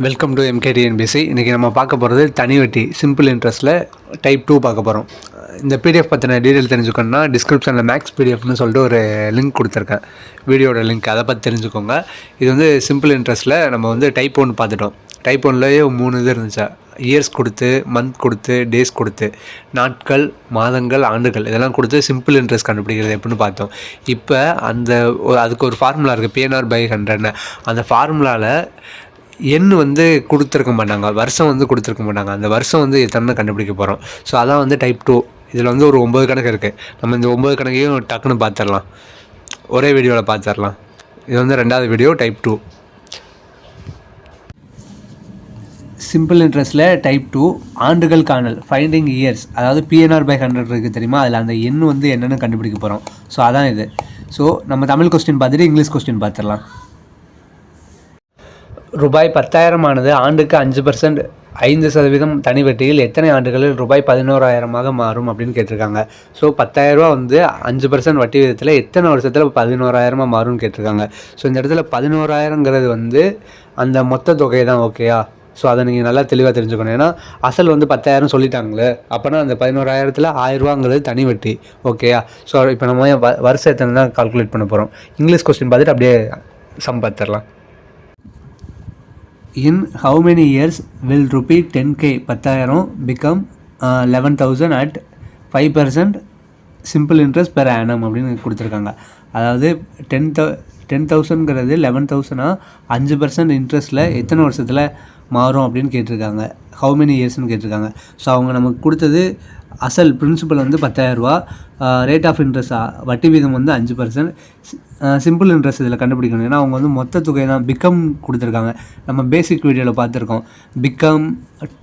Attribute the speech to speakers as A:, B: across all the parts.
A: Welcome to எம்கேடிஎன்பிசி இன்றைக்கி நம்ம பார்க்க போகிறது தனி வட்டி சிம்பிள் இன்ட்ரெஸ்ட்டில் டைப் டூ பார்க்க போகிறோம் இந்த பிடிஎஃப் பற்றின டீட்டெயில் தெரிஞ்சுக்கணும்னா டிஸ்கிரிப்ஷனில் மேக்ஸ் பிடிஎஃப்னு சொல்லிட்டு ஒரு லிங்க் கொடுத்துருக்கேன். வீடியோட லிங்க் அதை பற்றி தெரிஞ்சுக்கோங்க. இது வந்து சிம்பிள் இன்ட்ரெஸ்ட்டில் நம்ம வந்து டைப் ஒன்று பார்த்துட்டோம். டைப் ஒன்லேயே மூணு இது இருந்துச்சா? இயர்ஸ் கொடுத்து மந்த் கொடுத்து டேஸ் கொடுத்து நாட்கள் மாதங்கள் ஆண்டுகள் இதெல்லாம் கொடுத்து சிம்பிள் இன்ட்ரெஸ்ட் கண்டுபிடிக்கிறது எப்படின்னு பார்த்தோம். இப்போ அந்த அதுக்கு ஒரு ஃபார்முலா இருக்குது பிஎன்ஆர் பை ஹண்ட்ரட்னு அந்த ஃபார்முலாவில் எண் வந்து கொடுத்துருக்க மாட்டாங்க. வருஷம் வந்து கொடுத்துருக்க மாட்டாங்க. அந்த வருஷம் வந்து எத்தனை கண்டுபிடிக்க போகிறோம் ஸோ அதான் வந்து டைப் டூ இதில் வந்து ஒரு ஒம்பது கணக்கு இருக்குது நம்ம இந்த ஒம்பது கணக்கையும் டக்குன்னு பார்த்துடலாம் ஒரே வீடியோவில் பார்த்துடலாம் இது வந்து ரெண்டாவது வீடியோ டைப் டூ சிம்பிள் இன்ட்ரெஸ்ட்டில் டைப் டூ ஆண்டுகள் காணல் ஃபைண்டிங் இயர்ஸ் அதாவது பிஎன்ஆர் பை ஹண்ட்ரட் இருக்குது தெரியுமா? அதில் அந்த எண் வந்து என்னென்னு கண்டுபிடிக்க போகிறோம் ஸோ அதான் இது. ஸோ நம்ம தமிழ் கொஸ்டின் பார்த்துட்டு இங்கிலீஷ் கொஸ்டின் பார்த்துடலாம். ரூபாய் பத்தாயிரமானது ஆண்டுக்கு அஞ்சு பர்சன்ட் ஐந்து சதவீதம் தனி வட்டியில் எத்தனை ஆண்டுகளில் ரூபாய் பதினோராயிரமாக மாறும் அப்படின்னு கேட்டிருக்காங்க. ஸோ பத்தாயிரரூபா வந்து அஞ்சு பர்சன்ட் வட்டி விதத்தில் எத்தனை வருஷத்தில் பதினோராயிரமாக மாறும்னு கேட்டிருக்காங்க. ஸோ இந்த இடத்துல பதினோராயிரங்கிறது வந்து அந்த மொத்த தொகை தான் ஓகேயா ஸோ அதை நீங்கள் நல்லா தெளிவாக தெரிஞ்சுக்கணும். ஏன்னா அசல் வந்து பத்தாயிரம் சொல்லிட்டாங்களே அப்போனா அந்த பதினோராயிரத்தில் ஆயிரரூவாங்கிறது தனி வட்டி ஓகேயா ஸோ இப்போ நம்ம வ- வருஷம் எத்தனை தான் கால்குலேட் பண்ண போகிறோம் இங்கிலீஷ் கொஸ்டின் பார்த்துட்டு அப்படியே சம் பார்த்துடலாம். In how many years will rupee ten K பத்தாயிரம் become eleven thousand at five percent simple interest per annum அப்படின்னு கொடுத்துருக்காங்க. அதாவது டென் தௌ டென் தௌசண்ட்ங்கிறது லெவன் தௌசண்ட்னா அஞ்சு பர்சன்ட் இன்ட்ரெஸ்ட்டில் எத்தனை வருஷத்தில் மாறும் அப்படின்னு கேட்டிருக்காங்க. ஹவு மெனி இயர்ஸ்னு கேட்டிருக்காங்க. ஸோ அவங்க நமக்கு கொடுத்தது அசல் பிரின்சிபல் வந்து பத்தாயிரரூபா ரேட் ஆஃப் இன்ட்ரெஸ்ட் வட்டி வீதம் வந்து அஞ்சு பர்சன்ட் சிம்பிள் இன்ட்ரெஸ்ட் இதில் கண்டுபிடிக்கணும். ஏன்னா அவங்க வந்து மொத்த தொகை தான் பிகம் கொடுத்துருக்காங்க. நம்ம பேசிக் வீடியோவில் பார்த்துருக்கோம். பிகம்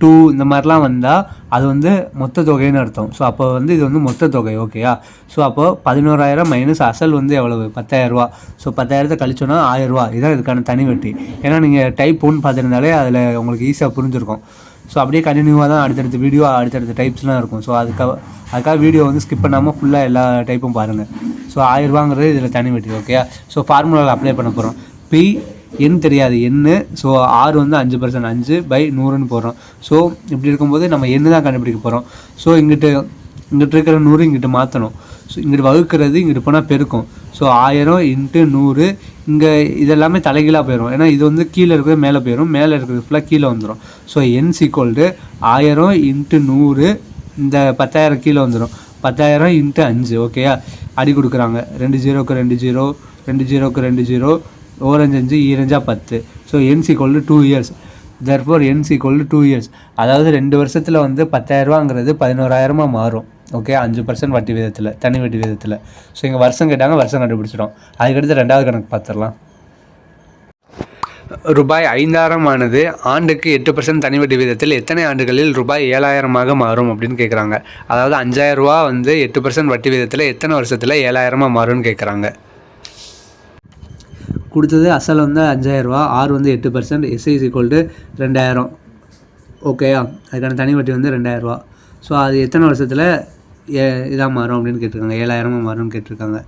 A: டூ இந்த மாதிரிலாம் வந்தால் அது வந்து மொத்த தொகைன்னு அர்த்தம். ஸோ அப்போ வந்து இது வந்து மொத்த தொகை ஓகேயா ஸோ அப்போ பதினோராயிரம் மைனஸ் அசல் வந்து எவ்வளவு? பத்தாயிரரூபா ஸோ பத்தாயிரத்தை கழிச்சோன்னா ஆயிரரூபா இதுதான் இதுக்கான தனி வட்டி. ஏன்னா நீங்கள் டைப் ஒன்று பார்த்துருந்தாலே அதில் உங்களுக்கு ஈஸியாக புரிஞ்சிருக்கும். ஸோ அப்படியே கண்டினியூவாக தான் அடுத்தடுத்த வீடியோ அடுத்தடுத்த டைப்ஸ்லாம் இருக்கும். ஸோ அதுக்காக அதுக்காக வீடியோ வந்து ஸ்கிப் பண்ணாமல் ஃபுல்லாக எல்லா டைப்பும் பாருங்கள் ஸோ ஆயிரரூபாங்கிறது இதில் தனி வெட்டி ஓகே ஸோ ஃபார்முலாவில் அப்ளை பண்ண போகிறோம் பி எண் தெரியாது எண்ணு ஸோ ஆறு வந்து அஞ்சு பர்சன்ட் அஞ்சு பை நூறுன்னு போடுறோம். ஸோ இப்படி இருக்கும்போது நம்ம எண்ணு தான் கண்டுபிடிக்க போகிறோம் ஸோ இங்கிட்டு இங்கிட்டு இருக்கிற நூறு இங்கிட்டு மாற்றணும் ஸோ இங்கிட்டு வகுக்கிறது இங்கிட்டு போனால் பெருக்கும். ஸோ ஆயிரம் இன்ட்டு நூறு இங்கே இதெல்லாமே தலைகீழாக போயிடும் ஏன்னா இது வந்து கீழே இருக்கிறது மேலே போயிடும் மேலே இருக்கிறது ஃபுல்லாக கீழே வந்துடும் ஸோ என் சீக்வல்டு ஆயிரம் இன்ட்டு நூறு இந்த பத்தாயிரம் கீழே வந்துடும் பத்தாயிரம் இன்ட்டு அஞ்சு ஓகேயா அடி கொடுக்குறாங்க. ரெண்டு ஜீரோக்கு ரெண்டு ஜீரோ ரெண்டு ஜீரோக்கு ரெண்டு ஜீரோ ஓரஞ்சு அஞ்சு ஈரஞ்சா பத்து. So N equal two years therefore N equal two years அதாவது ரெண்டு வருஷத்தில் வந்து பத்தாயிரரூவாங்கிறது பதினோராயிரமாக மாறும். ஓகே அஞ்சு பர்சன்ட் வட்டி விதத்தில் தனி வட்டி விதத்தில் ஸோ இங்கே வருஷம் கேட்டாங்க வருஷம் கண்டுபிடிச்சிடும் அதுக்கடுத்து ரெண்டாவது கணக்கு பார்த்துடலாம் ரூபாய் ஐந்தாயிரம் ஆனது ஆண்டுக்கு எட்டு பர்சன்ட் தனி வட்டி விகிதத்தில் எத்தனை ஆண்டுகளில் ரூபாய் ஏழாயிரமாக மாறும் அப்படின்னு கேட்குறாங்க அதாவது அஞ்சாயிரம் ரூபா வந்து எட்டு பர்சன்ட் வட்டி விகிதத்தில் எத்தனை வருஷத்தில் ஏழாயிரமாக மாறும்னு கேட்குறாங்க கொடுத்தது அசல் வந்து அஞ்சாயிரரூவா ஆறு வந்து எட்டு பர்சன்ட் எஸ்ஐஸ் ஈக்குவல் டு ரெண்டாயிரம். ஓகேயா அதுக்கான தனி வட்டி வந்து ரெண்டாயிரரூவா. ஸோ அது எத்தனை வருஷத்தில் ஏ இதாக மாறும் அப்படின்னு கேட்டிருக்காங்க. ஏழாயிரமாக மாறும்னு கேட்டிருக்காங்க.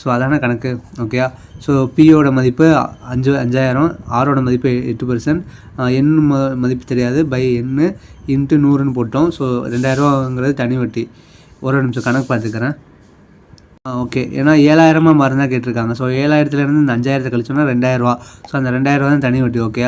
A: ஸோ அதான கணக்கு. ஓகேயா ஸோ பியோட மதிப்பு அஞ்சு அஞ்சாயிரம். ஆரோட மதிப்பு எட்டு பர்சன்ட் எண் ம மதிப்பு தெரியாது. பை எண்ணு இன்ட்டு நூறுன்னு போட்டோம். ஸோ ரெண்டாயிரரூவாங்கிறது தனி வட்டி. ஒரு நிமிஷம் கணக்கு பார்த்துக்கிறேன். ஓகே ஏன்னா ஏழாயிரமா மறந்தா கேட்டிருக்காங்க. ஸோ ஏழாயிரத்துலேருந்து இந்த அஞ்சாயிரத்தை கழிச்சோம்னா ரெண்டாயிரரூவா. ஸோ அந்த ரெண்டாயிரரூவா தான் தனி வட்டி ஓகே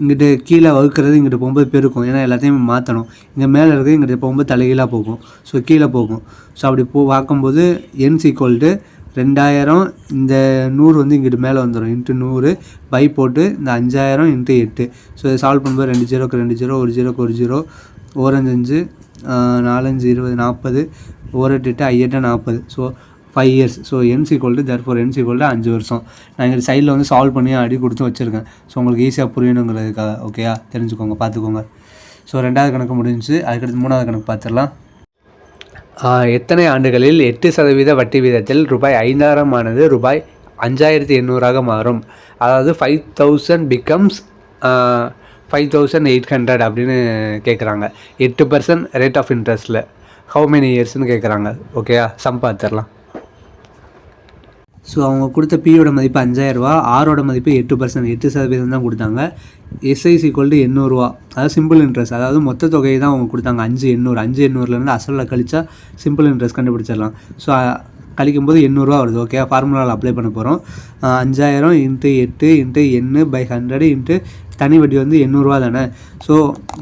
A: இங்கிட்டு கீழே வகுக்கிறது இங்கிட்டு போகும்போது பெருக்கும். ஏன்னா எல்லாத்தையும் மாற்றணும் இங்கே மேலே இருக்குது இங்கிட்டு போகும்போது தலைகீழாக போகும். ஸோ கீழே போகும். ஸோ அப்படி போ பார்க்கும்போது என் சீக்வல்ட்டு ரெண்டாயிரம் இந்த நூறு வந்து இங்கிட்டு மேலே வந்துடும் இன்ட்டு நூறு பை போட்டு இந்த அஞ்சாயிரம் இன்ட்டு எட்டு. ஸோ இதை சால்வ் பண்ணும்போது ரெண்டு ஜீரோக்கு ரெண்டு ஜீரோ ஒரு ஜீரோக்கு ஒரு ஜீரோ ஓரஞ்சு நாலஞ்சு இருபது நாற்பது ஓரெட்டு எட்டு ஐயெட்டு நாற்பது so five years so NC called to therefore N equal to அஞ்சு வருஷம். நான் இங்கே சைடில் வந்து சால்வ் பண்ணி அடி கொடுத்து வச்சுருக்கேன். ஸோ உங்களுக்கு ஈஸியாக புரியணுங்கிறதுக்காக ஓகேயா தெரிஞ்சுக்கோங்க பார்த்துக்கோங்க. ஸோ ரெண்டாவது கணக்கு முடிஞ்சுச்சு. அதுக்கடுத்து மூணாவது கணக்கு பார்த்துடலாம். எத்தனை ஆண்டுகளில் எட்டு சதவீத வட்டி வீதத்தில் ரூபாய் ஐந்தாயிரம் ஆனது ரூபாய் அஞ்சாயிரத்தி எண்ணூறாக மாறும்? அதாவது five thousand becomes five thousand eight hundred அப்படின்னு கேட்குறாங்க எட்டு பர்சன்ட் ரேட் ஆஃப் இன்ட்ரெஸ்ட்டில் ஹவு மெனி இயர்ஸ்னு கேட்குறாங்க ஓகேயா சம் பார்த்துடலாம். ஸோ அவங்க கொடுத்த பியோட மதிப்பு அஞ்சாயிரரூவா ஆரோட மதிப்பு எட்டு பர்சன்ட் எட்டு சதவீதம் தான் கொடுத்தாங்க. எஸ்ஐசி ஈக்குவல் எண்ணூறுரூவா அதாவது சிம்பிள் இன்ட்ரெஸ்ட் அதாவது மொத்த தொகையை தான் அவங்க கொடுத்தாங்க. அஞ்சு எண்ணூறு. அஞ்சு எண்ணூறுலேருந்து அசலில் கழிச்சா சிம்பிள் இன்ட்ரெஸ்ட் கண்டுபிடிச்சிடலாம். ஸோ கழிக்கும் போது எண்ணூறுரூவா வருது. ஓகே ஃபார்முலாவில் அப்ளை பண்ண போகிறோம் அஞ்சாயிரம் இன்ட்டு எட்டு இன்ட்டு எண்ணு பை ஹண்ட்ரடு இன்ட்டு தனி வட்டி வந்து எண்ணூறுரூவா தானே. ஸோ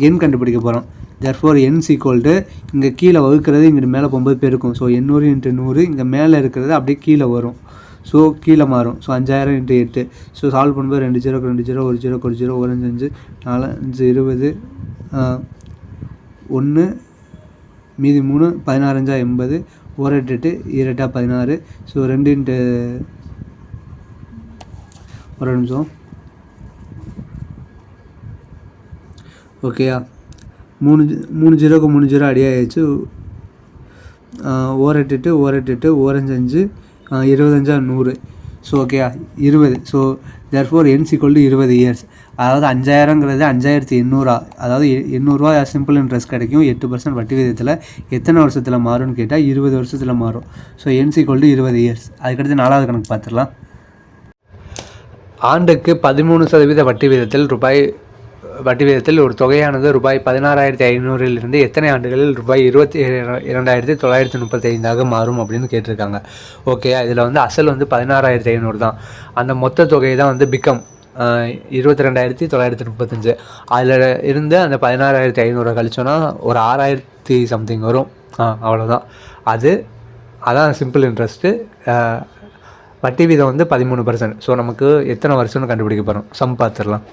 A: எண் கண்டுபிடிக்க போகிறோம் therefore என் சீக்வல்டு இங்கே கீழே வகுக்கிறது இங்கிட்டு மேலே போகும்போது பெருக்கும். ஸோ எண்ணூறு இன்ட்டு நூறு இங்கே மேலே இருக்கிறது அப்படியே கீழே வரும். ஸோ கீழே மாறும். ஸோ அஞ்சாயிரம் இன்ட்டு எட்டு. ஸோ சால்வ் பண்ணும்போது ரெண்டு ஜீரோக்கு ரெண்டு ஜீரோ ஒரு ஜீரோக்கு ஒரு ஜீரோ ஒரு அஞ்சு அஞ்சு நாலு அஞ்சு இருபது ஒன்று மீதி மூணு பதினாறஞ்சா எண்பது ஒரு எட்டு எட்டு இரட்டா பதினாறு. ஸோ ரெண்டு இன்ட்டு ஒரு நிமிஷம். ஓகேயா மூணு ஜி- மூணு ஜீரோக்கு மூணு ஜீரோ அடியாகிடுச்சு ஓரெட்டு எட்டு ஓரெட்டு எட்டு ஓரஞ்சு அஞ்சு இருபதஞ்சா நூறு. ஸோ ஓகேயா இருபது. So therefore n equal to இருபது இயர்ஸ் அதாவது அஞ்சாயிரங்கிறது அஞ்சாயிரத்தி எண்ணூறா. அதாவது எண்ணூறுரூவா சிம்பிள் இன்ட்ரெஸ்ட் கிடைக்கும். எட்டு பர்சன்ட் வட்டி விதத்தில் எத்தனை வருஷத்தில் மாறும்னு கேட்டால் இருபது வருஷத்தில் மாறும். ஸோ என் சிக்வல் டு இருபது இயர்ஸ் அதுக்கடுத்து நாலாவது கணக்கு பார்த்துடலாம். ஆண்டுக்கு பதிமூணு சதவீத வட்டி விதத்தில் ரூபாய் வட்டி விகிதத்தில் ஒரு தொகையானது ரூபாய் பதினாறாயிரத்தி ஐநூறிலிருந்து எத்தனை ஆண்டுகளில் ரூபாய் இருபத்தி இரண்டாயிரத்தி தொள்ளாயிரத்தி முப்பத்தைந்தாக மாறும் அப்படின்னு கேட்டிருக்காங்க. ஓகே இதில் வந்து அசல் வந்து பதினாறாயிரத்தி ஐநூறு தான். அந்த மொத்த தொகை தான் வந்து பிகம் இருபத்தி ரெண்டாயிரத்தி தொள்ளாயிரத்தி முப்பத்தஞ்சு. அதில் இருந்து அந்த பதினாறாயிரத்தி ஐநூறு கழிச்சோன்னா ஒரு ஆறாயிரத்தி சம்திங் வரும். ஆ அவ்வளோதான் அது அதான் சிம்பிள் இன்ட்ரெஸ்ட்டு வட்டி வீதம் வந்து பதிமூணு பர்சன்ட் ஸோ நமக்கு எத்தனை வருஷம்னு கண்டுபிடிக்க போகிறோம் சம் பார்த்துடலாம்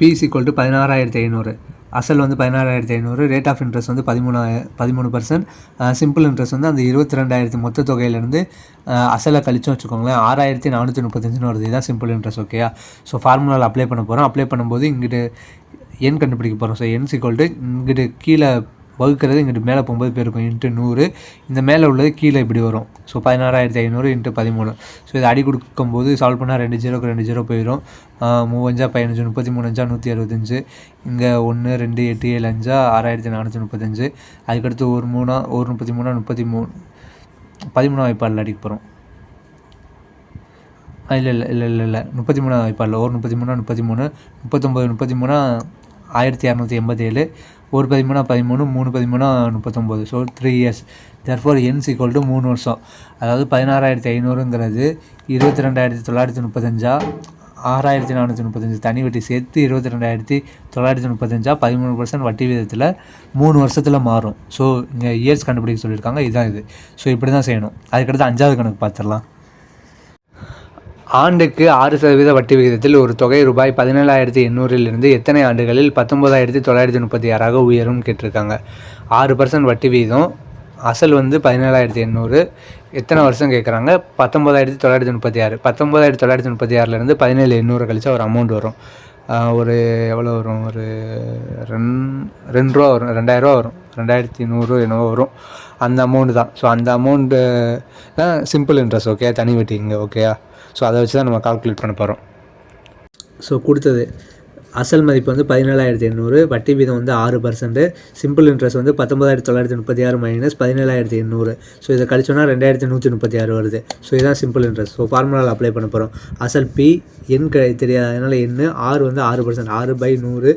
A: பிஸ் ஈக்குவல் டு பதினாறாயிரத்தி ஐநூறு. அசல் வந்து பதினாறாயிரத்தி ஐநூறு ரேட் ஆஃப் இன்ட்ரெஸ்ட் வந்து பதிமூணாயிர பதிமூணு பர்சன்ட் சிம்பிள் இன்ட்ரெஸ்ட் வந்து அந்த இருபத்தி ரெண்டாயிரத்தி மொத்த தொகையிலேருந்து அசலை கழிச்சோம் வச்சுக்கோங்களேன். ஆறாயிரத்தி நானூற்றி முப்பத்தஞ்சுன்னு வருது. இதுதான் சிம்பிள் இன்ட்ரெஸ்ட் ஓகேயா ஸோ ஃபார்முலாவில் அப்ளை பண்ண போகிறோம் அப்ளை பண்ணும்போது இங்கிட்டு எண் கண்டுபிடிக்க போகிறோம் ஸோ என் ஈக்குவல் டு இங்கிட்டு கீழே வகுக்கிறது இங்கிட்டு மேலே போகும்போது பெருக்கும் இன்ட்டு நூறு. இந்த மேலே உள்ளது கீழே இப்படி வரும். ஸோ பதினாறாயிரத்தி ஐநூறு இன்ட்டு பதிமூணு. ஸோ இதை அடி கொடுக்கும்போது சால்வ் பண்ணால் ரெண்டு ஜீரோக்கு ரெண்டு ஜீரோ போயிடும் மூவஞ்சா பதினஞ்சு முப்பத்தி மூணு அஞ்சா நூற்றி அறுபத்தஞ்சு இங்கே ஒன்று ரெண்டு எட்டு ஏழு அஞ்சா ஆறாயிரத்தி நானூற்றி முப்பத்தஞ்சு. அதுக்கடுத்து ஒரு மூணா ஒரு முப்பத்தி மூணா முப்பத்தி மூணு பதிமூணாம் வாய்ப்பாடில் அடிக்க போகிறோம் இல்லை இல்லை இல்லை இல்லை இல்லை. முப்பத்தி மூணாம் வாய்ப்பாடில் ஒரு முப்பத்தி மூணா முப்பத்தி மூணு முப்பத்தொம்பது முப்பத்தி மூணா ஆயிரத்தி இரநூத்தி எண்பத்தேழு. ஒரு பதிமூணா பதிமூணு மூணு பதிமூணா முப்பத்தொம்போது. So three years therefore N equal to மூணு வருஷம். அதாவது பதினாறாயிரத்தி ஐநூறுங்கிறது இருபத்தி ரெண்டாயிரத்தி தொள்ளாயிரத்தி முப்பத்தஞ்சா ஆறாயிரத்தி நானூற்றி முப்பத்தஞ்சு தனி வட்டி சேர்த்து இருபத்தி ரெண்டாயிரத்தி தொள்ளாயிரத்தி முப்பத்தஞ்சா பதிமூணு பர்சன்ட் வட்டி விதத்தில் மூணு வருஷத்தில் மாறும். ஸோ இங்கே இயர்ஸ் கண்டுபிடிக்க சொல்லியிருக்காங்க. இதுதான் இது. ஸோ இப்படி தான் செய்யணும். அதுக்கடுத்து அஞ்சாவது கணக்கு பார்த்துடலாம். ஆண்டுக்கு ஆறு சதவீத வட்டி விகிதத்தில் ஒரு தொகை ரூபாய் பதினேழாயிரத்தி எண்ணூறிலிருந்து எத்தனை ஆண்டுகளில் பத்தொம்போதாயிரத்தி தொள்ளாயிரத்தி முப்பத்தி ஆறாக உயரும் கேட்டிருக்காங்க. ஆறு பர்சன்ட் வட்டி வீதம் அசல் வந்து பதினேழாயிரத்தி எண்ணூறு. எத்தனை வருஷம் கேட்குறாங்க? பத்தொம்போதாயிரத்தி தொள்ளாயிரத்தி முப்பத்தி ஆறு. பத்தொம்போதாயிரத்தி தொள்ளாயிரத்தி முப்பத்தி ஆறுலேருந்து பதினேழு எண்ணூறு கழிச்சா ஒரு அமௌண்ட் வரும். ஒரு எவ்வளோ வரும்? ஒரு ரெண் ரெண்டு ரூபா வரும். ரெண்டாயிரரூவா வரும். ரெண்டாயிரத்தி நூறு என்னவோ வரும். அந்த அமௌண்ட்டு தான். ஸோ அந்த அமௌண்ட்டு தான் சிம்பிள் இன்ட்ரெஸ்ட் ஓகே தனி வட்டிங்க ஓகேயா ஸோ அதை வச்சு தான் நம்ம கால்குலேட் பண்ண போகிறோம் ஸோ கொடுத்தது. அசல் மதிப்பு வந்து பதினேழாயிரத்தி எண்ணூறு வட்டி வீதம் வந்து ஆறு பர்சன்ட் சிம்பிள் இன்ட்ரெஸ்ட் வந்து பத்தொம்பதாயிரத்தி தொள்ளாயிரத்தி முப்பத்தி ஆறு மைனஸ் பதினேழாயிரத்தி எண்ணூறு. ஸோ இதை கழிச்சோன்னா ரெண்டாயிரத்தி நூற்றி முப்பத்தி ஆறு வருது. ஸோ இதுதான் சிம்பிள் இன்ட்ரெஸ்ட் ஸோ ஃபார்முலாவில் அப்ளை பண்ண போகிறோம் அசல் பி எண் க தெரியாதனால எண்ணு ஆறு வந்து ஆறு பர்சன்ட் ஆறு பை நூறு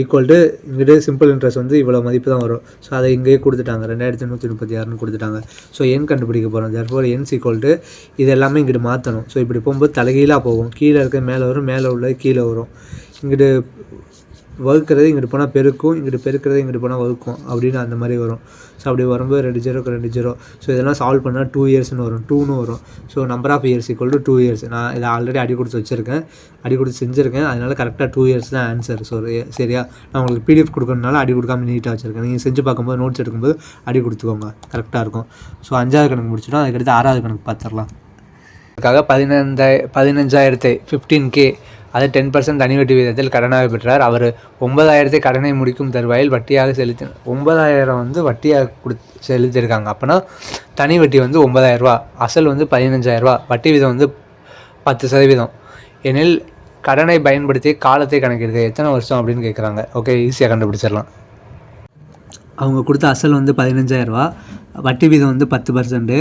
A: ஈக்குவல் டு இங்கிட்டு சிம்பிள் இன்ட்ரெஸ்ட் வந்து இவ்வளோ மதிப்பு தான் வரும். ஸோ அதை இங்கேயே கொடுத்துட்டாங்க. ரெண்டாயிரத்தி நூற்றி முப்பத்தி ஆறுன்னு கொடுத்துட்டாங்க. ஸோ எண் கண்டுபிடிக்க போகிறோம் therefore என் ஈக்குவல் டு இது எல்லாமே இங்கிட்டு மாற்றணும் ஸோ இப்படி போகும்போது தலைகீழாக போகும். கீழே இருக்க மேலே வரும். மேலே உள்ளது கீழே வரும். இங்கிட்டு வகுக்கிறது இங்கிட்டு போனால் பெருக்கும் இங்கிட்டு பெருக்கிறது இங்கிட்டு போனால் வகுக்கும் அப்படின்னு அந்த மாதிரி வரும். ஸோ அப்படி வரும்போது ரெண்டு ஜீரோக்கு ரெண்டு ஜீரோ ஸோ இதெல்லாம் சால்வ் பண்ணால் டூ இயர்ஸ்னு வரும். டூன்னு வரும். So number of years equal to two years நான் இதை ஆல்ரெடி அடி கொடுத்து வச்சுருக்கேன். அடி கொடுத்து செஞ்சுருக்கேன். அதனால் கரெக்டாக டூ இயர்ஸ் தான் ஆன்சர் ஸோ சரியா? நான் உங்களுக்கு பிடிஎஃப் கொடுக்கறதுனால அடி கொடுக்காம நீட்டாக வச்சுருக்கேன். நீங்கள் செஞ்சு பார்க்கும்போது நோட்ஸ் எடுக்கும்போது அடி கொடுத்துக்கோங்க. கரெக்டாக இருக்கும். ஸோ அஞ்சாவது கணக்கு முடிச்சிட்டோம். அதுக்கடுத்து ஆறாவது கணக்கு பார்த்துடலாம். அதுக்காக பதினஞ்சாய பதினஞ்சாயிரத்தை ஃபிஃப்டீன் கே அது டென் பர்சன்ட் தனி வட்டி விகிதத்தில் கடனாக பெற்றார். அவர் ஒன்பதாயிரத்தை கடனை முடிக்கும் தருவாயில் வட்டியாக செலுத்தி ஒன்பதாயிரம் வந்து வட்டியாக கொடு செலுத்தியிருக்காங்க. அப்போனா தனி வட்டி வந்து ஒன்பதாயிரரூபா அசல் வந்து பதினஞ்சாயிரரூபா வட்டி வீதம் வந்து பத்து சதவீதம். எனில் கடனை பயன்படுத்தி காலத்தை கணக்கிடுது எத்தனை வருஷம் அப்படின்னு கேட்குறாங்க ஓகே ஈஸியாக கண்டுபிடிச்சிடலாம். அவங்க கொடுத்த அசல் வந்து பதினஞ்சாயிரரூபா வட்டி வீதம் வந்து பத்து பர்சன்ட்டு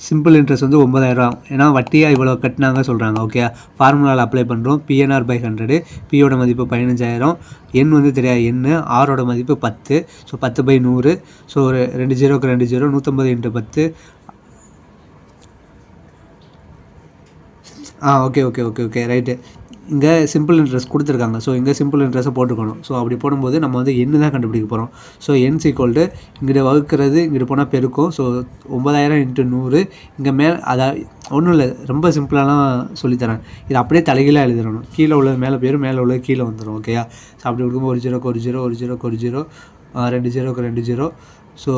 A: சிம்பிள் இன்ட்ரெஸ்ட் வந்து ஒம்பதாயிரரூவா ஏன்னா வட்டியாக இவ்வளோ கட்டினாங்க சொல்கிறாங்க ஓகே ஃபார்முலாவில் அப்ளை பண்ணுறோம் பிஎன்ஆர் பை ஹண்ட்ரடு பியோட மதிப்பு பதினஞ்சாயிரம் எண் வந்து தெரியாது எண் ஆரோட மதிப்பு பத்து ஸோ பத்து பை நூறு ஸோ ஒரு ரெண்டு ஜீரோக்கு ரெண்டு ஜீரோ நூற்றம்பது இன்ட்டு பத்து. ஆ okay okay okay okay right இங்கே சிம்பிள் இன்ட்ரெஸ்ட் கொடுத்துருக்காங்க. ஸோ இங்கே சிம்பிள் இன்ட்ரெஸ்ட்டை போட்டுக்கணும் ஸோ அப்படி போடும்போது நம்ம வந்து எண்ணு தான் கண்டுபிடிக்க போகிறோம் ஸோ என் சீக்கோல்டு இங்கிட்ட வகுக்கிறது இங்கிட்ட போனால் பெருக்கும். ஸோ ஒம்பதாயிரம் இன்ட்டு நூறு. இங்கே மேல் அதை ஒன்றும் இல்லை. ரொம்ப சிம்பிளாலாம் சொல்லித்தரேன். இது அப்படியே தலைகீழாக எழுதிடணும். கீழே உள்ளது மேலே போயிடும் மேலே உள்ளது கீழே வந்துடும் ஓகேயா ஸோ அப்படி கொடுக்கும்போது ஒரு ஜீரோக்கு ஒரு ஜீரோ ஒரு ஜீரோக்கு ஒரு ஜீரோ ரெண்டு ஜீரோக்கு ரெண்டு ஜீரோ ஸோ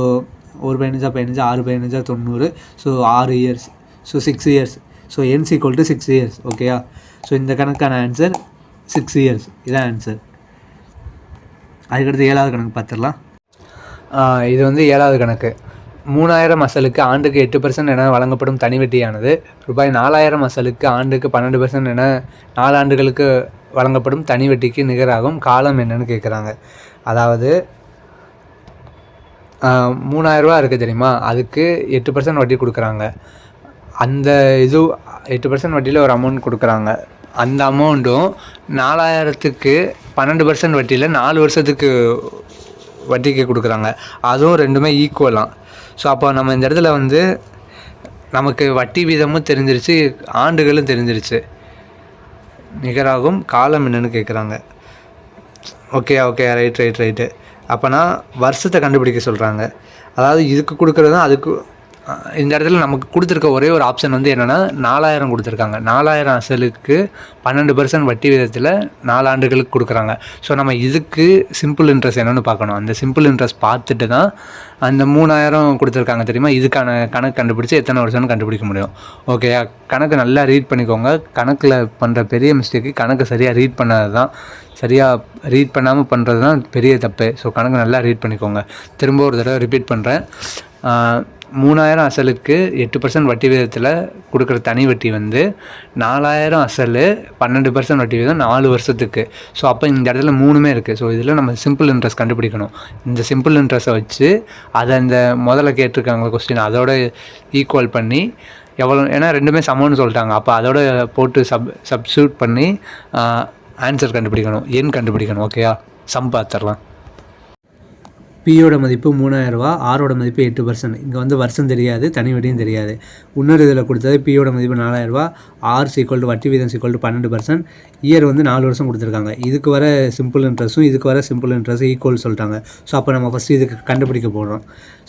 A: ஒரு பதினஞ்சா பதினஞ்சா ஆறு பதினஞ்சா தொண்ணூறு. ஸோ ஆறு years so six years so N equal to six years ஓகேயா ஸோ இந்த கணக்கான ஆன்சர் சிக்ஸ் இயர்ஸ் இதான் ஆன்சர் அதுக்கடுத்து ஏழாவது கணக்கு பார்த்துடலாம். இது வந்து ஏழாவது கணக்கு. மூணாயிரம் அசலுக்கு ஆண்டுக்கு எட்டு பர்சன்ட் என வழங்கப்படும் தனி வட்டியானது. ரூபாய் நாலாயிரம் அசலுக்கு ஆண்டுக்கு பன்னெண்டு பர்சன்ட் என நாலு ஆண்டுகளுக்கு வழங்கப்படும் தனி வட்டிக்கு நிகராகும். காலம் என்னன்னு கேட்குறாங்க அதாவது மூணாயிரரூவா இருக்குது தெரியுமா? அதுக்கு எட்டு பர்சன்ட் வட்டி கொடுக்குறாங்க. அந்த இது எட்டு பர்சன்ட் வட்டியில் ஒரு அமௌண்ட் கொடுக்குறாங்க. அந்த அமௌண்ட்டும் நாலாயிரத்துக்கு பன்னெண்டு பர்சன்ட் வட்டியில் நாலு வருஷத்துக்கு வட்டிக்கு கொடுக்குறாங்க. அதுவும் ரெண்டுமே ஈக்குவலாம் ஸோ அப்போ நம்ம இந்த இடத்துல வந்து நமக்கு வட்டி வீதமும் தெரிஞ்சிருச்சு ஆண்டுகளும் தெரிஞ்சிருச்சு. நிகராகும் காலம் என்னென்னு கேட்குறாங்க okay okay right right right அப்போனா வருஷத்தை கண்டுபிடிக்க சொல்கிறாங்க அதாவது இதுக்கு கொடுக்குறதும் அதுக்கு இந்த இடத்துல நமக்கு கொடுத்துருக்க ஒரே ஒரு ஆப்ஷன் வந்து என்னென்னா நாலாயிரம் கொடுத்துருக்காங்க. நாலாயிரம் அசலுக்கு பன்னெண்டு பர்சன்ட் வட்டி விதத்தில் நாலாண்டுகளுக்கு கொடுக்குறாங்க. ஸோ நம்ம இதுக்கு சிம்பிள் இன்ட்ரெஸ்ட் என்னென்னு பார்க்கணும். அந்த சிம்பிள் இன்ட்ரெஸ்ட் பார்த்துட்டு தான் அந்த மூணாயிரம் கொடுத்துருக்காங்க தெரியுமா? இதுக்கான கணக்கு கண்டுபிடிச்சி எத்தனை வருஷம்னு கண்டுபிடிக்க முடியும். ஓகே கணக்கு நல்லா ரீட் பண்ணிக்கோங்க. கணக்கில் பண்ணுற பெரிய மிஸ்டேக்கு கணக்கு சரியாக ரீட் பண்ணாது தான் சரியாக ரீட் பண்ணாமல் பண்ணுறது தான் பெரிய தப்பு. ஸோ கணக்கு நல்லா ரீட் பண்ணிக்கோங்க. திரும்ப ஒரு தடவை ரிப்பீட் பண்ணுறேன் மூணாயிரம் அசலுக்கு எட்டு பர்சன்ட் வட்டி விதத்தில் கொடுக்குற தனி வட்டி வந்து நாலாயிரம் அசல் பன்னெண்டு பர்சன்ட் வட்டி விதம் நாலு வருஷத்துக்கு. ஸோ அப்போ இந்த இடத்துல மூணுமே இருக்குது ஸோ இதில் நம்ம சிம்பிள் இன்ட்ரெஸ்ட் கண்டுபிடிக்கணும். இந்த சிம்பிள் இன்ட்ரெஸ்ட்டை வச்சு அதை அந்த முதல்ல கேட்டிருக்காங்க கொஸ்டின் அதோட ஈக்குவல் பண்ணி எவ்வளோ ஏன்னா ரெண்டுமே சமம்னு சொல்லிட்டாங்க. அப்போ அதோட போட்டு சப் சப்ஸ்டியூட் பண்ணி ஆன்சர் கண்டுபிடிக்கணும். எண் கண்டுபிடிக்கணும். ஓகேயா சம் பார்த்துடலாம். பியோட மதிப்பு மூணாயிரரூவா ஆரோட மதிப்பு எட்டு பர்சன்ட் இங்கே வந்து வருஷம் தெரியாது தனி வட்டியும் தெரியாது. இன்னொரு இதில் கொடுத்தது பியோட மதிப்பு நாலாயிரரூவா ஆர் சீக்வல் டு வட்டி வீதம் சீக்வல் டு பன்னெண்டு பர்சன்ட் இயர் வந்து நாலு வருஷம் கொடுத்துருக்காங்க. இதுக்கு வர சிம்பிள் இன்ட்ரெஸ்ட்டும் இதுக்கு வர சிம்பிள் இன்ட்ரெஸ்ட் ஈக்குவல் சொல்லிட்டாங்க. ஸோ அப்போ நம்ம ஃபஸ்ட்டு இதுக்கு கண்டுபிடிக்க போகிறோம்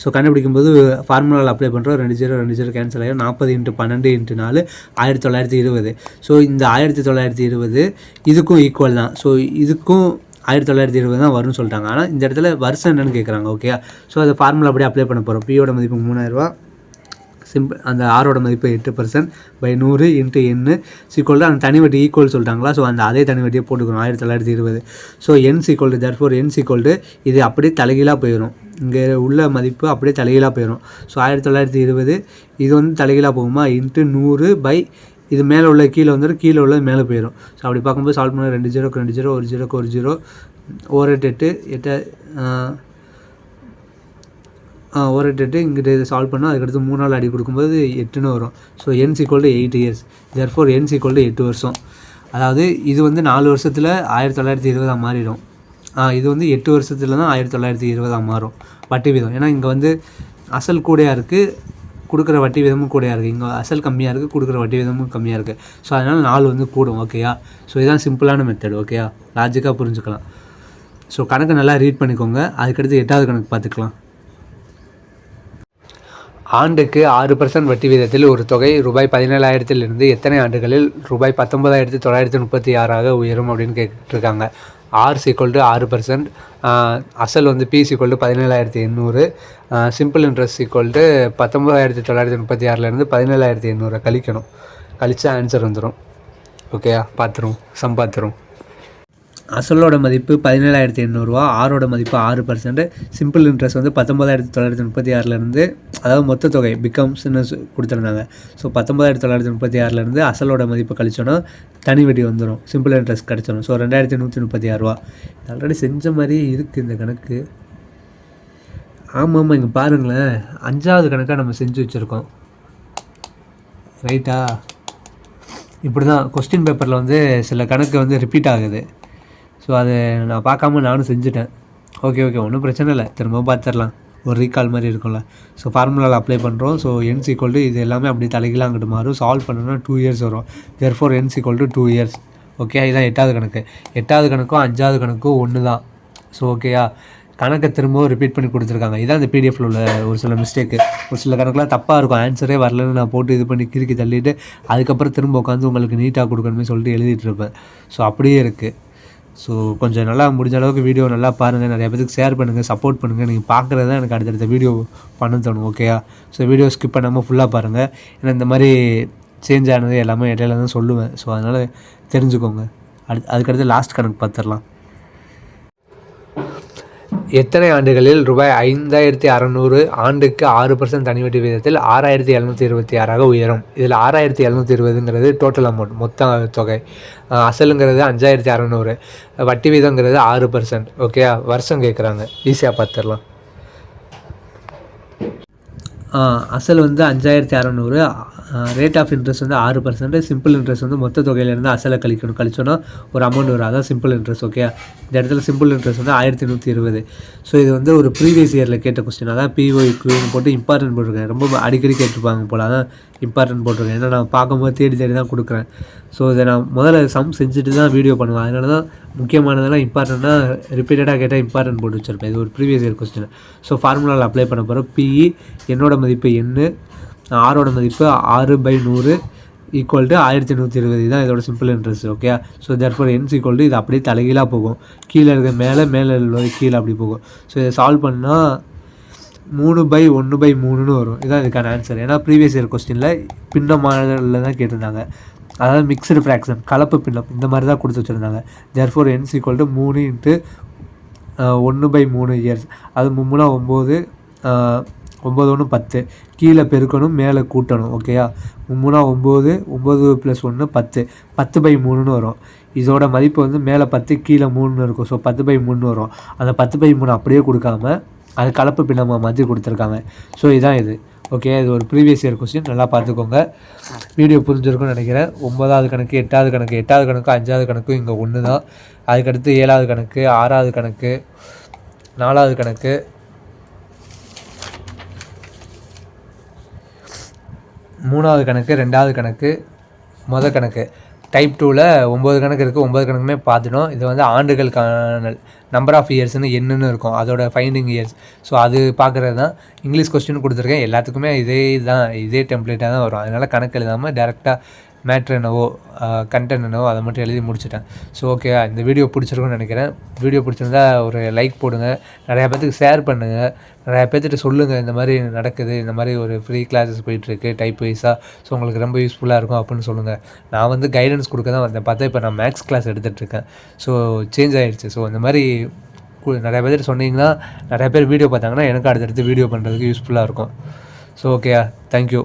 A: ஸோ கண்டுபிடிக்கும் போது ஃபார்முலாவில் அப்ளை பண்ணுறோம் ரெண்டு ஜீரோ ரெண்டு ஜீரோ கேன்சல் ஆகிடும் நாற்பது இன்ட்டு பன்னெண்டு இன்ட்டு நாலு ஆயிரத்தி தொள்ளாயிரத்தி இருபது. ஸோ இந்த ஆயிரத்தி தொள்ளாயிரத்தி இருபது இதுக்கும் ஈக்குவல் தான். ஸோ இதுக்கும் ஆயிரத்தி தொள்ளாயிரத்தி இருபது தான் வரும்னு சொல்லிட்டாங்க. ஆனால் இந்த இடத்துல வருஷம் என்னன்னு கேட்குறாங்க ஓகே ஸோ அதை ஃபார்முலா அப்படியே அப்ளை பண்ண போகிறோம் பியோட மதிப்பு மூணாயிரரூவா சிம்பிள் அந்த ஆரோட மதிப்பு எட்டு பர்சன்ட் பை நூறு இன்ட்டு எண்ணு சீக்குவல் அந்த தனி வட்டி ஈக்குவல் சொல்லிட்டாங்களா? ஸோ அந்த அதே தனி வட்டியை போட்டுக்கணும் ஆயிரத்தி தொள்ளாயிரத்தி இருபது. So N equal to four N equal இது அப்படியே தலைகீழாக போயிடும் இங்கே உள்ள மதிப்பு அப்படியே தலைகீழாக போயிடும் ஸோ ஆயிரத்தி தொள்ளாயிரத்தி இருபது இது வந்து தலைகீழாக போகுமா? இன்ட்டு நூறு பை இது மேலே உள்ள கீழே வந்துடும் கீழே உள்ளது மேலே போயிடும் ஸோ அப்படி பார்க்கும்போது சால்வ் பண்ண ரெண்டு ஜீரோக்கு ரெண்டு ஜீரோ ஒரு ஜீரோக்கு ஒரு ஜீரோ ஓர் எட்டு எட்டு எட்டு ஒரு எட்டு எட்டு இங்கிட்ட இதை சால்வ் பண்ணால் அதுக்கடுத்து மூணு நாள் அடி கொடுக்கும்போது எட்டுன்னு வரும். So N equal to eight years therefore N equal to எட்டு வருஷம். அதாவது இது வந்து நாலு வருஷத்தில் ஆயிரத்தி தொள்ளாயிரத்தி இருபதாம் மாறிடும் இது வந்து எட்டு வருஷத்தில் தான் ஆயிரத்தி தொள்ளாயிரத்தி இருபதாம் மாறும். வட்டி வீதம் ஏன்னா இங்கே வந்து அசல் கூடையாக இருக்குது கொடுக்குற வட்டி விதமும் கூடையாக இருக்குது இங்கே அசல் கம்மியாக இருக்குது கொடுக்குற வட்டி விதமும் கம்மியாக இருக்குது ஸோ அதனால் நாலு வந்து கூடும் ஓகேயா ஸோ இதுதான் சிம்பிளான மெத்தட் ஓகேயா லாஜிக்காக புரிஞ்சுக்கலாம். ஸோ கணக்கு நல்லா ரீட் பண்ணிக்கோங்க. அதுக்கடுத்து எட்டாவது கணக்கு பார்த்துக்கலாம். ஆண்டுக்கு ஆறு பர்சன்ட் வட்டி வீதத்தில் ஒரு தொகை ரூபாய் பதினேழாயிரத்திலிருந்து எத்தனை ஆண்டுகளில் ரூபாய் பத்தொன்பதாயிரத்தி தொள்ளாயிரத்தி முப்பத்தி ஆறாக உயரும் அப்படின்னு கேட்டுருக்காங்க. ஆர் சீக்வல் டு ஆறு பர்சன்ட் அசல் வந்து பி சீக்வல் டு பதினேழாயிரத்தி எண்ணூறு. சிம்பிள் இன்ட்ரெஸ்ட் சீக்வல் டு பத்தொம்பதாயிரத்தி தொள்ளாயிரத்தி முப்பத்தி ஆறுலேருந்து பதினேழாயிரத்தி எண்ணூறு கழிக்கணும். கழிச்சா ஆன்சர் வந்துடும் ஓகேயா பார்த்துரும். சம் பார்த்துரும். அசலோட மதிப்பு பதினேழாயிரத்தி எண்ணூறுரூவா ஆரோட மதிப்பு ஆறு பர்சன்ட் சிம்பிள் இன்ட்ரெஸ்ட் வந்து பத்தொம்பதாயிரத்தி தொள்ளாயிரத்தி முப்பத்தி ஆறுலேருந்து அதாவது மொத்த தொகை பிகம்ஸ்னு கொடுத்துருந்தாங்க. ஸோ பத்தொம்பதாயிரத்தி தொள்ளாயிரத்தி முப்பத்தி ஆறுலேருந்து அசலோட மதிப்பு கழிச்சோன்னா தனி வட்டி வந்துடும் சிம்பிள் இன்ட்ரெஸ்ட் கிடச்சிடும் ஸோ ரெண்டாயிரத்தி நூற்றி முப்பத்தி ஆறுரூவா ஆல்ரெடி செஞ்ச மாதிரியே இருக்குது இந்த கணக்கு. ஆமாம் ஆமாம் இங்கே பாருங்களேன். அஞ்சாவது கணக்காக நம்ம செஞ்சு வச்சுருக்கோம். ரைட்டா இப்படி தான் கொஸ்டின் பேப்பரில் வந்து சில கணக்கு வந்து ரிப்பீட் ஆகுது. ஸோ அதை நான் பார்க்காம நானும் செஞ்சுட்டேன். ஓகே ஓகே ஒன்றும் பிரச்சனை இல்லை. திரும்ப பார்த்துடலாம். ஒரு ரீகால் மாதிரி இருக்கும்ல. ஸோ ஃபார்முலாவில் அப்ளை பண்ணுறோம் ஸோ என் ஈக்குவல் டு இது எல்லாமே அப்படி தலைகீழ அங்கிட்டு மாறும். சால்வ் பண்ணணும்னா டூ இயர்ஸ் வரும். Therefore N's equal to two years okay இதுதான் எட்டாவது கணக்கு. எட்டாவது கணக்கும் அஞ்சாவது கணக்கும் ஒன்று தான் ஸோ ஓகேயா கணக்கை திரும்பவும் ரிப்பீட் பண்ணி கொடுத்துருக்காங்க. இதான் இந்த பிடிஎஃப்ல உள்ள ஒரு சில மிஸ்டேக்கு ஒரு சில கணக்கெலாம் தப்பாக இருக்கும். ஆன்சரே வரலன்னு நான் போட்டு இது பண்ணி கிறுக்கி தள்ளிட்டு அதுக்கப்புறம் திரும்ப உட்காந்து உங்களுக்கு நீட்டாக கொடுக்கணுமே சொல்லிட்டு எழுதிட்டு இருப்பேன். ஸோ அப்படியே இருக்குது ஸோ கொஞ்சம் நல்லா முடிஞ்ச அளவுக்கு வீடியோ நல்லா பாருங்கள் நிறைய பேருக்கு ஷேர் பண்ணுங்கள் சப்போர்ட் பண்ணுங்கள் நீங்கள் பார்க்குறது தான் எனக்கு அடுத்தடுத்த வீடியோ பண்ண தோணும் ஓகேயா ஸோ வீடியோ ஸ்கிப் பண்ணாமல் ஃபுல்லாக பாருங்கள் ஏன்னா இந்த மாதிரி சேஞ்ச் ஆனது எல்லாமே இடையில தான் சொல்லுவேன். ஸோ அதனால் தெரிஞ்சுக்கோங்க. அடு அதுக்கடுத்து லாஸ்ட் கணக்கு பார்த்துடலாம். எத்தனை ஆண்டுகளில் ரூபாய் ஐந்தாயிரத்தி அறநூறு ஆண்டுக்கு ஆறு பர்சன்ட் தனி வட்டி விகிதத்தில் ஆறாயிரத்தி எழுநூற்றி இருபத்தி ஆறாக உயரும். இதில் ஆறாயிரத்தி எழுநூற்றி இருபதுங்கிறது டோட்டல் அமௌண்ட் மொத்த தொகை. அசலுங்கிறது அஞ்சாயிரத்தி அறநூறு வட்டி வீதங்கிறது ஆறு பர்சன்ட் ஓகே வருஷம் கேட்குறாங்க ஈஸியாக பார்த்துடலாம் அசல் வந்து அஞ்சாயிரத்தி அறநூறு. ரேட் ஆஃப் இன்ட்ரெஸ்ட் வந்து ஆறு பர்சன்ட் சிம்பிள் இன்ட்ரெஸ்ட் வந்து மொத்த தொகையிலேருந்து அசலை கழிக்கணும். கழிச்சோன்னா ஒரு அமௌண்ட் வரும். அதான் சிம்பிள் இன்ட்ரெஸ்ட் ஓகே இந்த இடத்துல சிம்பிள் இன்ட்ரெஸ்ட் வந்து ஆயிரத்தி நூற்றி இருபது. ஸோ இது வந்து ஒரு ப்ரீவியஸ் இயரில் கேட்ட கொஸ்டின் அதான் பிஓஇ க்யூன்னு போட்டு இம்பார்ட்டன்ட் போட்டிருக்கேன் ரொம்ப அடிக்கடி கேட்டிருப்பாங்க போல். அதான் இம்பார்ட்டன்ட் போட்டிருக்கேன் ஏன்னா நான் பார்க்கும்போது தேடி தேடி தான் கொடுக்குறேன். ஸோ இதை நான் முதல்ல சம் செஞ்சுட்டு தான் வீடியோ பண்ணுவேன். அதனால தான் முக்கியமானதெல்லாம் இம்பார்ட்டண்ட்டாக ரிப்பீட்டடாக கேட்டால் இம்பார்ட்டன்ட் போட்டு வச்சிருப்பேன். இது ஒரு ப்ரீவியஸ் இயர் கொஸ்டின் ஸோ ஃபார்முலாவில் அப்ளை பண்ண போகிறோம் பிஇ என்னோட மதிப்பு எண்ணு ஆரோட மதிப்பு ஆறு பை நூறு ஈக்குவல் டு ஆயிரத்தி நூற்றி இருபது தான் இதோட simple interest okay so therefore N's equal to இது அப்படியே தலைகீழாக போகும். கீழே இருக்க மேலே மேலே உள்ளது கீழே அப்படி போகும். ஸோ இதை சால்வ் பண்ணால் மூணு பை ஒன்று பை மூணுன்னு வரும். இதுதான் இதுக்கான ஆன்சர் ஏன்னா ப்ரீவியஸ் இயர் கொஸ்டினில் பின்ன தான் கேட்டிருந்தாங்க. அதாவது மிக்சடு ஃப்ராக்ஷன் கலப்பு பின்னம் இந்த மாதிரி தான் கொடுத்து வச்சுருந்தாங்க. தேர்ஃபோர் என்ஸ் ஈக்குவல் டு மூணு இன்ட்டு ஒன்று பை மூணு இயர்ஸ் அது மும்முனா ஒம்பது ஒம்பது ஒன்று பத்து. கீழே பெருக்கணும் மேலே கூட்டணும் ஓகேயா மும்மூணா ஒம்பது ஒம்பது ப்ளஸ் ஒன்று பத்து. பத்து பை மூணுன்னு வரும். இதோட மதிப்பு வந்து மேலே பத்து கீழே மூணுன்னு இருக்கும். ஸோ பத்து பை மூணு வரும். அந்த பத்து பை மூணு அப்படியே கொடுக்காம அது கலப்பு பின்னமாக மாற்றி கொடுத்துருக்காங்க. ஸோ இதான் இது. ஓகே இது ஒரு ப்ரீவியஸ் இயர் கொஸ்டின் நல்லா பார்த்துக்கோங்க. வீடியோ புரிஞ்சிருக்கும்னு நினைக்கிறேன். ஒன்பதாவது கணக்கு எட்டாவது கணக்கு எட்டாவது கணக்கு அஞ்சாவது கணக்கும் இங்கே ஒன்று தான். அதுக்கடுத்து ஏழாவது கணக்கு ஆறாவது கணக்கு நாலாவது கணக்கு. மூணாவது கணக்கு ரெண்டாவது கணக்கு மொதல் கணக்கு. டைப் டூவில் ஒம்பது கணக்கு இருக்குது ஒம்பது கணக்குமே பார்த்துட்டோம். இது வந்து ஆண்டுகளுக்கான நம்பர் ஆஃப் இயர்ஸ்னு என்னன்னு இருக்கும். அதோட ஃபைண்டிங் இயர்ஸ் ஸோ அது பார்க்குறது தான். இங்கிலீஷ் கொஸ்டின் கொடுத்துருக்கேன். எல்லாத்துக்குமே இதே தான் இதே டெம்ப்ளேட்டாக தான் வரும். அதனால் கணக்கு எழுதாமல் டேரெக்டாக மேட்ரு என்னவோ கண்டென்ட் என்னவோ அதை மட்டும் எழுதி முடிச்சிட்டேன். ஸோ ஓகே இந்த வீடியோ பிடிச்சிருக்குன்னு நினைக்கிறேன். வீடியோ பிடிச்சிருந்தா ஒரு லைக் போடுங்க. நிறையா பேர்த்துக்கு ஷேர் பண்ணுங்கள் நிறையா பேர்த்துட்டு சொல்லுங்கள் இந்த மாதிரி நடக்குது இந்த மாதிரி ஒரு ஃப்ரீ கிளாஸஸ் போயிட்டுருக்கு டைப் வைஸாக ஸோ உங்களுக்கு ரொம்ப யூஸ்ஃபுல்லாக இருக்கும் அப்படின்னு சொல்லுங்கள் நான் வந்து கைடன்ஸ் கொடுக்க தான் வந்தேன். பார்த்தா இப்போ நான் மேக்ஸ் கிளாஸ் எடுத்துகிட்ருக்கேன் ஸோ சேஞ்ச் ஆகிடுச்சு ஸோ இந்த மாதிரி கு- நிறையா பேர்த்து சொன்னீங்கன்னா நிறையா பேர் வீடியோ பார்த்தாங்கன்னா எனக்கு அடுத்தடுத்து வீடியோ பண்ணுறதுக்கு யூஸ்ஃபுல்லாக இருக்கும். So okay thank you